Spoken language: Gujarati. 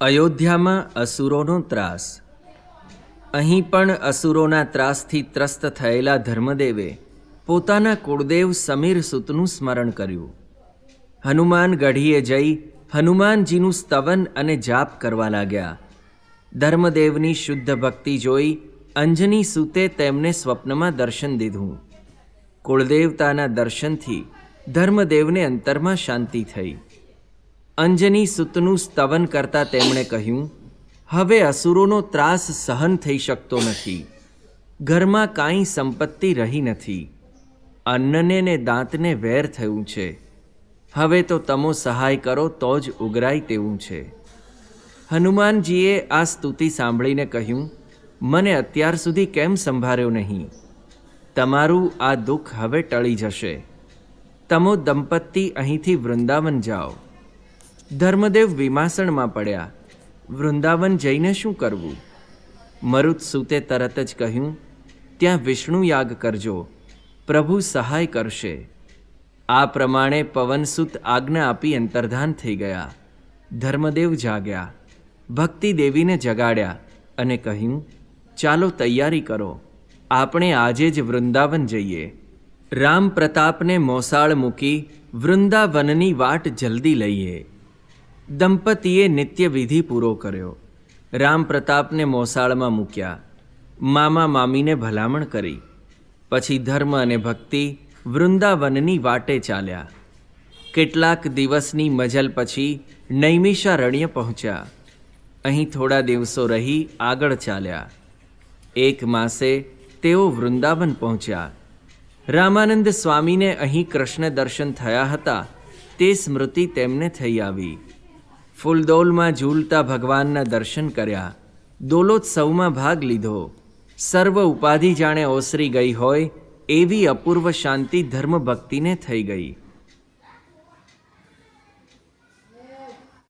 અયોધ્યામાં અસુરોનો ત્રાસ. અહીં પણ અસુરોના ત્રાસથી ત્રસ્ત થયેલા ધર્મદેવે પોતાના કુળદેવ સમીર સુતનું સ્મરણ કર્યું. હનુમાન ગઢીએ જઈ હનુમાનજીનું સ્તવન અને જાપ કરવા લાગ્યા. ધર્મદેવની શુદ્ધ ભક્તિ જોઈ અંજની સૂતે તેમને સ્વપ્નમાં દર્શન દીધું. કુળદેવતાના દર્શનથી ધર્મદેવને અંતરમાં શાંતિ થઈ. અંજની સુતનું સ્તવન કરતા તેમણે કહ્યું, હવે અસુરોનો ત્રાસ સહન થઈ શકતો નથી. ઘરમાં કાંઈ સંપત્તિ રહી નથી. અન્નને ને દાંતને વેર થયું છે. હવે તો તમો સહાય કરો તો જ ઉગરાય તેવું છે. હનુમાનજીએ આ સ્તુતિ સાંભળીને કહ્યું, મને અત્યાર સુધી કેમ સંભાળ્યો નહીં? તમારું આ દુઃખ હવે ટળી જશે. તમો દંપતી અહીંથી વૃંદાવન જાઓ. ધર્મદેવ વિમાસણમાં પડ્યા. વૃંદાવન જઈને શું કરવું? મરુત સૂતે તરત જ કહ્યું, ત્યાં વિષ્ણુ યાગ કરજો. પ્રભુ સહાય કરશે. આ પ્રમાણે પવનસુત આજ્ઞા આપી અંતર્ધાન થઈ ગયા. ધર્મદેવ જાગ્યા. ભક્તિ દેવીને જગાડ્યા અને કહ્યું, ચાલો તૈયારી કરો. આપણે આજે જ વૃંદાવન જઈએ. રામ પ્રતાપને મોસાળ મૂકી વૃંદાવનની વાટ જલ્દી લઈએ. દંપતીએ નિત્ય વિધિ પૂરો કર્યો. રામ પ્રતાપને મોસાળમાં મૂક્યા. મામા મામીને ભલામણ કરી. પછી ધર્મ અને ભક્તિ વૃંદાવનની વાટે ચાલ્યા. કેટલાક દિવસની મજલ પછી નૈમિષારણ્ય પહોંચ્યા. અહીં થોડા દિવસો રહી આગળ ચાલ્યા. એક માસે તેઓ વૃંદાવન પહોંચ્યા. રામાનંદ સ્વામીને અહીં કૃષ્ણ દર્શન થયા હતા. તે સ્મૃતિ તેમને થઈ આવી. ફૂલદોલમાં ઝૂલતા ભગવાનના દર્શન કર્યા. દોલોત્સવમાં ભાગ લીધો. સર્વ ઉપાધિ જાણે ઓસરી ગઈ હોય, એવી અપૂર્વ શાંતિ ધર્મ ભક્તિને થઈ ગઈ.